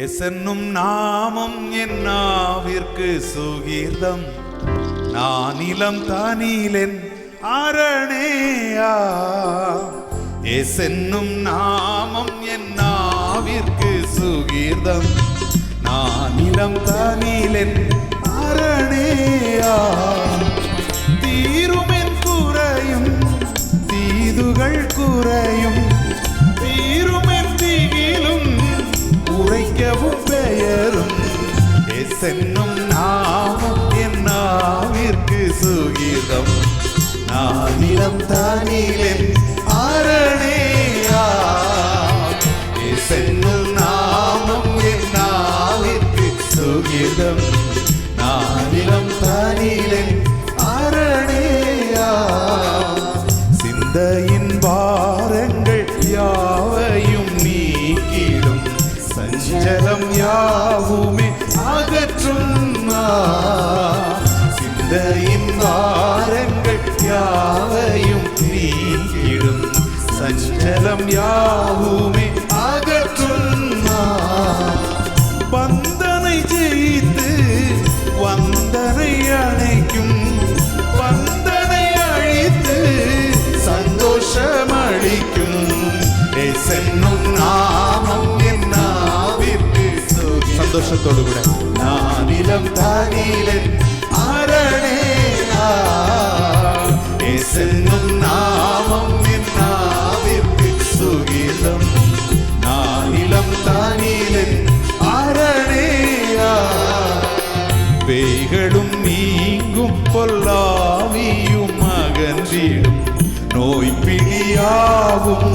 எசன்னும் நாமம் என் நாவிற்கு சுகீர்தம் நானிலம் தானிலென் அரணேயா. எசென்னும் நாமம் என் நாவிற்கு சுகீர்தம் நானிலம் தானிலென் அரணேயா. சுகிதம். நானிடம் தானிலென் அரணேயா எசென்னும் நாமம் என் நாவிற்கு சுகிதம். நானிடம் தானிலென் ஆரணேயா. சிந்தையின் பாரங்கள் யாவையும் நீக்கிடும். சஞ்சலம் யாவுமே அகற்றும். நான் நீக்கிடும் சஞ்சலம் யாவுமே அகற்றும். பந்தனை ஜெயித்து வந்தனை அணைக்கும். பந்தனை அழித்து சந்தோஷம் அளிக்கும் சென்னும் நாமம் என் நாவிற்கு சுகி- சந்தோஷத்தோடு கூட. நானிலம் தானிலன் நீங்கும் பொல்லாவியும் அகன்றிடும் நோய் பிடியாவும்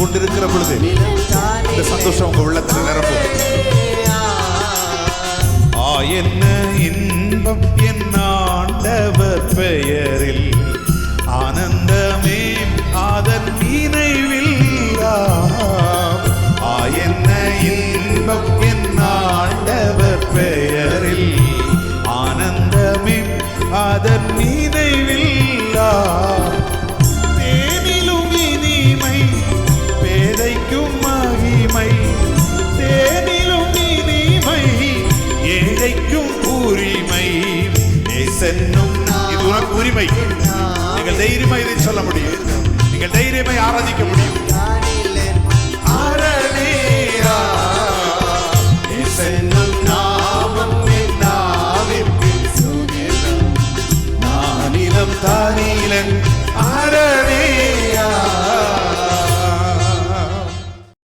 கொண்டிருக்கிற பொழுது இந்த சந்தோஷம் உங்க உள்ளத்தில் நிரப்பும் ஆ என்ன இன்பம் என் ஆண்டவர் பெயரில். சென்னும் இது உனக்கு உரிமை. நீங்கள் தைரியமா இதை சொல்ல முடியும். நீங்கள் தைரியமாய் ஆராதிக்க முடியும்.